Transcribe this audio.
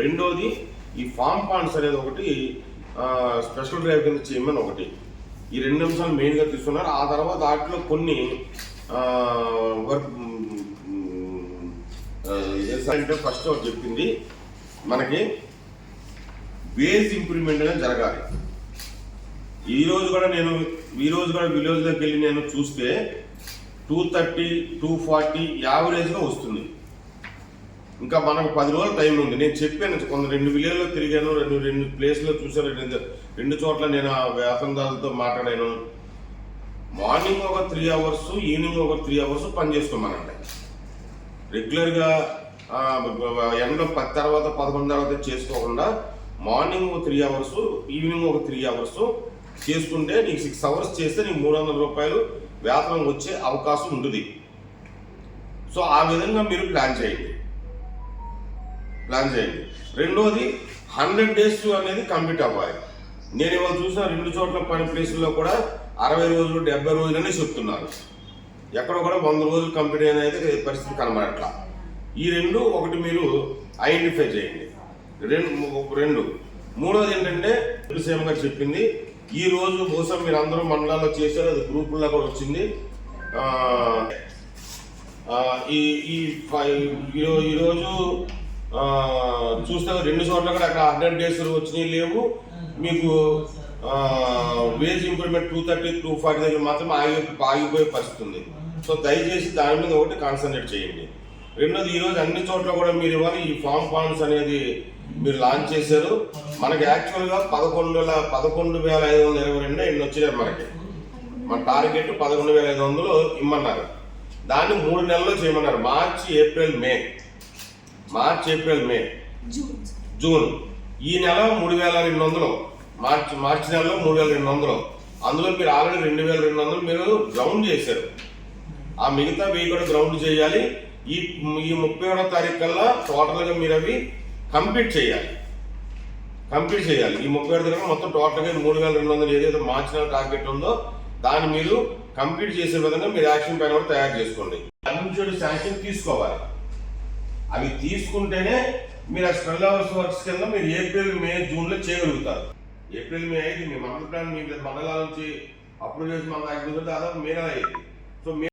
రెండోది ఈ form Pond's అనేది ఒకటి స్పెషల్ డ్రైవ్ కింద చేయమని ఒకటి. ఈ రెండు నిమిషాలు మెయిన్గా తీసుకున్నారు. ఆ తర్వాత వాటిలో కొన్ని వర్క్ అంటే ఫస్ట్ ఒకటి చెప్పింది. మనకి వేజ్ ఇంప్రూవ్మెంట్ అనేది జరగాలి. ఈ రోజు కూడా నేను ఈ రోజు కూడా విలేజ్లోకి వెళ్ళి నేను చూస్తే టూ థర్టీ టూ ఫార్టీ యావరేజ్గా వస్తుంది. ఇంకా మనకు పది రోజులు టైం ఉంది. నేను చెప్పాను కొంత రెండు విలేజ్లో తిరిగాను రెండు రెండు ప్లేస్లో చూశాను రెండు రెండు చోట్ల నేను ఆ వేతనదారులతో మాట్లాడాను. మార్నింగ్ ఒక త్రీ అవర్స్ ఈవినింగ్ ఒక త్రీ అవర్స్ పనిచేస్తాం చేసుకోమనండి రెగ్యులర్గా ఆ, ఎండలో పది తర్వాత పదకొండు తర్వాత చేసుకోకుండా మార్నింగ్ ఒక త్రీ అవర్స్ ఈవినింగ్ ఒక త్రీ అవర్స్ చేసుకుంటే నీకు సిక్స్ అవర్స్ చేస్తే నీకు మూడు వందల రూపాయలు వేతనం వచ్చే అవకాశం ఉంటుంది. సో ఆ విధంగా మీరు ప్లాన్ చేయండి. ప్లాన్ చేయండి. రెండోది హండ్రెడ్ డేస్ అనేది కంప్లీట్ అవ్వాలి. నేను ఇవాళ చూసిన రెండు చోట్ల పని ప్లేసుల్లో కూడా అరవై రోజులు డెబ్బై అనేది చెప్తున్నారు. ఎక్కడ కూడా వంద రోజులు కంప్లీట్ అనేది పరిస్థితి కనబడట్లా. ఈ రెండు ఒకటి మీరు ఐడెంటిఫై చేయండి. రెండు రెండు. మూడోది ఏంటంటే తులసీమ గారు చెప్పింది ఈ రోజు బహుశా మీరు అందరూ మండలాల్లో చేశారు అది గ్రూపుల్లో కూడా వచ్చింది. ఈ ఈ ఈరోజు చూస్తే రెండు చోట్ల కూడా అక్కడ హండ్రెడ్ డేస్ వచ్చినాయి లేవు. మీకు wage improvement two thirty two forty దగ్గర మాత్రం ఆగి ఆగిపోయే పరిస్థితి ఉంది. సో దయచేసి దాని మీద ఒకటి కాన్సన్ట్రేట్ చేయండి. రెండోది ఈరోజు అన్ని చోట్ల కూడా మీరు ఇవ్వాలి. ఈ ఫామ్ ఫార్మ్స్ అనేది మీరు లాంచ్ చేశారు. మనకి యాక్చువల్గా పదకొండు వేల పదకొండు వేల ఐదు వందల ఇరవై రెండు ఎన్ని వచ్చినాయి మనకి? మన టార్గెట్ పదకొండు వేల ఐదు వందలు ఇమ్మన్నారు. దాన్ని మూడు నెలల్లో చేయమన్నారు. March April May. March April May. June. June. ఈ నెల మూడు వేల రెండు వందలు. మార్చి మార్చి నెలలో మూడు వేల రెండు వందలు. అందులో మీరు ఆల్రెడీ రెండు వేల రెండు వందలు మీరు గ్రౌండ్ చేశారు. ఆ మిగతా వెయ్యి కూడా గ్రౌండ్ చేయాలి. ఈ ఈ ముప్పై ఒకటో తారీఖు కల్లా టోటల్గా మీరు అవి కంప్లీట్ చేయాలి. కంప్లీట్ చేయాలి. ఈ ముప్పై ఏడు దగ్గర మొత్తం టోటల్గా మూడు వేల రెండు వందలు ఏదైతే మార్చి నెల టార్గెట్ ఉందో దాన్ని మీరు కంప్లీట్ చేసే విధంగా మీరు యాక్షన్ ప్లాన్ కూడా తయారు చేసుకోండి. అన్యూజువల్ శాంక్షన్ తీసుకోవాలి. అవి తీసుకుంటేనే మీరు ఆ స్పెల్ అవర్స్ వర్క్స్ కింద మీరు ఏప్రిల్ మే జూన్లో చేయగలుగుతారు. ఏప్రిల్ మే అయితే మీ మండల ప్లాన్ మీ మండలాల నుంచి అప్రూవ్ చేసి మన దాకా దాదాపు మే నెల అయింది సో మే